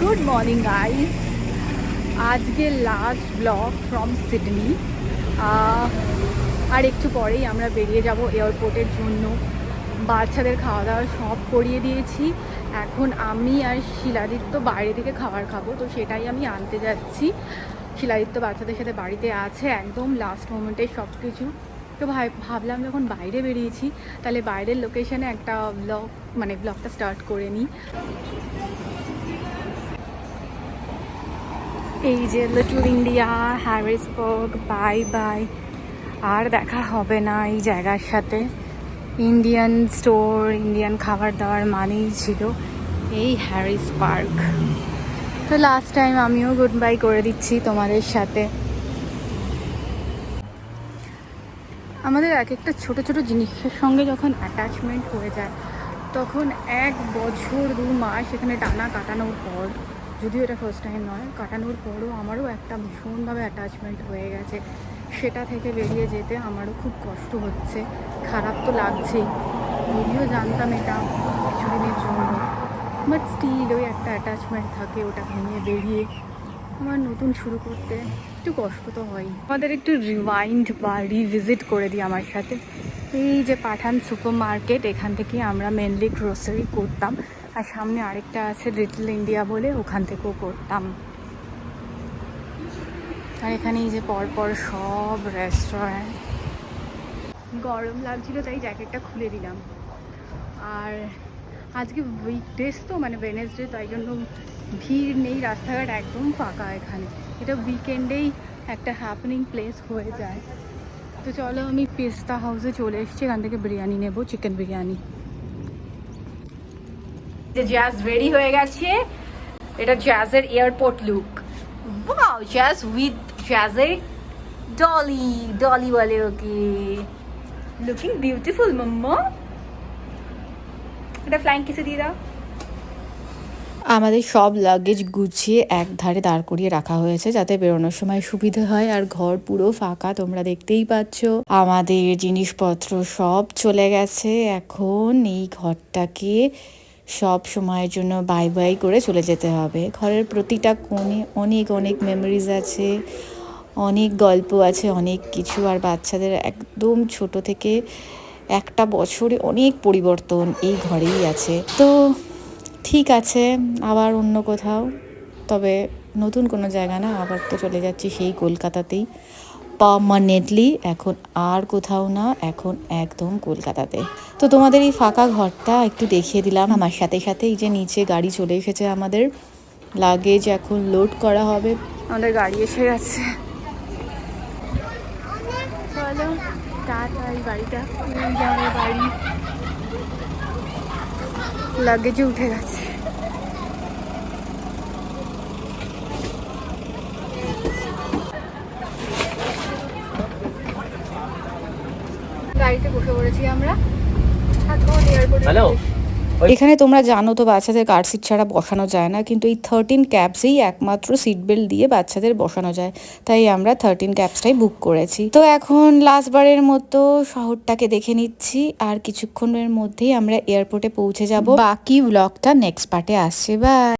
Good morning guys আজকে last blog from Sydney আর একটু পরেই আমরা বেরিয়ে যাব এয়ারপোর্টের জন্য। বাচ্চাদের খাওয়া দাওয়া সব করিয়ে দিয়েছি। এখন আমি আর শিলাদিত্য বাইরে থেকে খাবার খাব, তো সেটাই আমি আনতে যাচ্ছি। শিলাদিত্য বাচ্চাদের সাথে বাড়িতে আছে, একদম লাস্ট মোমেন্টে সব কিছু তো ভাই, ভাবলাম যখন বাইরে বেরিয়েছি, তাহলে বাইরের লোকেশানে একটা ব্লগ মানে ব্লগটা স্টার্ট করে নিই। এই যে little India Harrisburg bye bye আর দেখা হবে না এই জায়গার সাথে। ইন্ডিয়ান স্টোর ইন্ডিয়ান খাবার দাবার মানেই ছিল এই হ্যারিস পার্ক তো লাস্ট টাইম আমিও গুড বাই করে দিচ্ছি তোমাদের সাথে। আমাদের এক একটা ছোট ছোট জিনিসের সঙ্গে যখন অ্যাটাচমেন্ট হয়ে যায়, তখন এক বছর, দু মাস এখানে টানা কাটানোর পর যদিও এটা ফার্স্ট টাইম নয়, কাটানোর পরও আমারও একটা ভীষণভাবে অ্যাটাচমেন্ট হয়ে গেছে। সেটা থেকে বেরিয়ে যেতে আমারও খুব কষ্ট হচ্ছে, খারাপ তো লাগছেই। যদিও জানতাম এটা কিছুদিনের জন্য বাট স্টিল ওই একটা অ্যাটাচমেন্ট থাকে, ওটা ভেঙে বেরিয়ে আমার নতুন শুরু করতে একটু কষ্ট তো হয় আমাদের একটু রিওয়াইন্ড বা রিভিজিট করে দিই আমার সাথে। এই যে পাঠান সুপার মার্কেট এখান থেকে আমরা মেনলি গ্রোসারি করতাম। আর সামনে আরেকটা আছে লিটল ইন্ডিয়া বলে, ওখান থেকেও করতাম। আর এখানে এই যে পরপর সব রেস্টুরেন্ট গরম লাগছিল, তাই জ্যাকেটটা খুলে দিলাম। আর আজকে উইকডেজ তো মানে ওয়েনেসডে তাই জন্য ভিড় নেই, রাস্তাঘাট একদম ফাঁকা এখানে। এটা উইকেন্ডেই একটা হ্যাপনিং প্লেস হয়ে যায়। তো চলো আমি পেস্তা হাউসে চলে এসেছি, এখান থেকে বিরিয়ানি নেব চিকেন বিরিয়ানি। যে জ্যাজ রেডি হয়ে গেছে, এটা জ্যাজের airport look wow Jazz with জ্যাজের Dolly Dolly বলে ওকে। লুকিং বিউটিফুল মাম্মা। এটা ফ্লাইং কিসে দিয়ে দাও। আমাদের সব লাগেজ গুছিয়ে এক ধারে দাঁড় করিয়ে রাখা হয়েছে যাতে বেরোনোর সময় সুবিধে হয় আর ঘর পুরো ফাঁকা, তোমরা দেখতেই পাচ্ছ। আমাদের জিনিসপত্র সব চলে গেছে। এখন এই ঘরটাকে সব সময়ের জন্য বাই বাই করে চলে যেতে হবে। ঘরের প্রতিটা কোণে অনেক অনেক মেমোরিজ আছে, অনেক গল্প আছে, অনেক কিছু। আর বাচ্চাদের একদম ছোট থেকে একটা বছরে অনেক পরিবর্তন এই ঘরেই আছে। তো ঠিক আছে, আবার অন্য কোথাও, তবে নতুন কোনো জায়গা না, আবার তো চলে যাচ্ছি সেই কলকাতাতেই। পারমানেন্টলি এখন আর কোথাও না, এখন একদম কলকাতাতে। তো তোমাদের এই ফাঁকা ঘরটা একটু দেখিয়ে দিলাম। আমার সাথে সাথে এই যে নিচে গাড়ি চলে এসেছে আমাদের। লাগেজ এখন লোড করা হবে। আমাদের গাড়ি এসে গেছে। লাগেজে উঠে গেছে। গাড়িতে পড়েছি আমরা। হ্যালো এখানে তোমরা জানো তো বাচ্চাদের কার সিট ছাড়া বসানো যায় না কিন্তু এই থার্টিন ক্যাবসেই একমাত্র সিট বেল্ট দিয়ে বাচ্চাদের বসানো যায়। তাই আমরা থার্টিন ক্যাবসটাই বুক করেছি। তো এখন লাস্টবারের মতো শহরটাকে দেখে নিচ্ছি আর কিছুক্ষণের মধ্যেই আমরা এয়ারপোর্টে পৌঁছে যাব। বাকি ব্লগটা নেক্সট পার্টে আসছে। বা